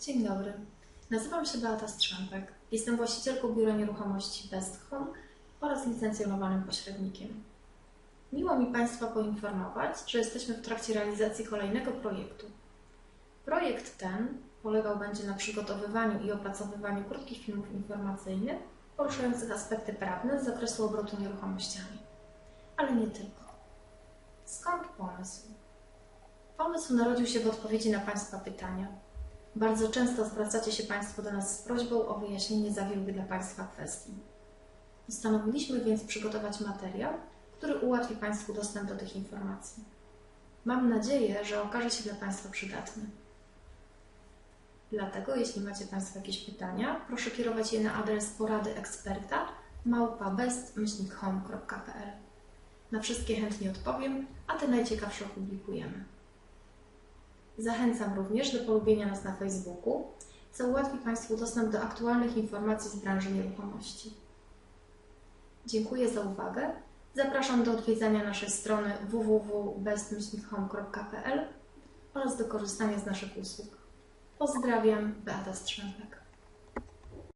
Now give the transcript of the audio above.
Dzień dobry. Nazywam się Beata Strzępek. Jestem właścicielką biura nieruchomości Best Home oraz licencjonowanym pośrednikiem. Miło mi Państwa poinformować, że jesteśmy w trakcie realizacji kolejnego projektu. Projekt ten polegał będzie na przygotowywaniu i opracowywaniu krótkich filmów informacyjnych poruszających aspekty prawne z zakresu obrotu nieruchomościami. Ale nie tylko. Skąd pomysł? Pomysł narodził się w odpowiedzi na Państwa pytania. Bardzo często zwracacie się Państwo do nas z prośbą o wyjaśnienie zawiłych dla Państwa kwestii. Postanowiliśmy więc przygotować materiał, który ułatwi Państwu dostęp do tych informacji. Mam nadzieję, że okaże się dla Państwa przydatny. Dlatego, jeśli macie Państwo jakieś pytania, proszę kierować je na adres porady eksperta. Na wszystkie chętnie odpowiem, a te najciekawsze opublikujemy. Zachęcam również do polubienia nas na Facebooku, co ułatwi Państwu dostęp do aktualnych informacji z branży nieruchomości. Dziękuję za uwagę. Zapraszam do odwiedzania naszej strony www.best-home.pl oraz do korzystania z naszych usług. Pozdrawiam, Beata Strzępek.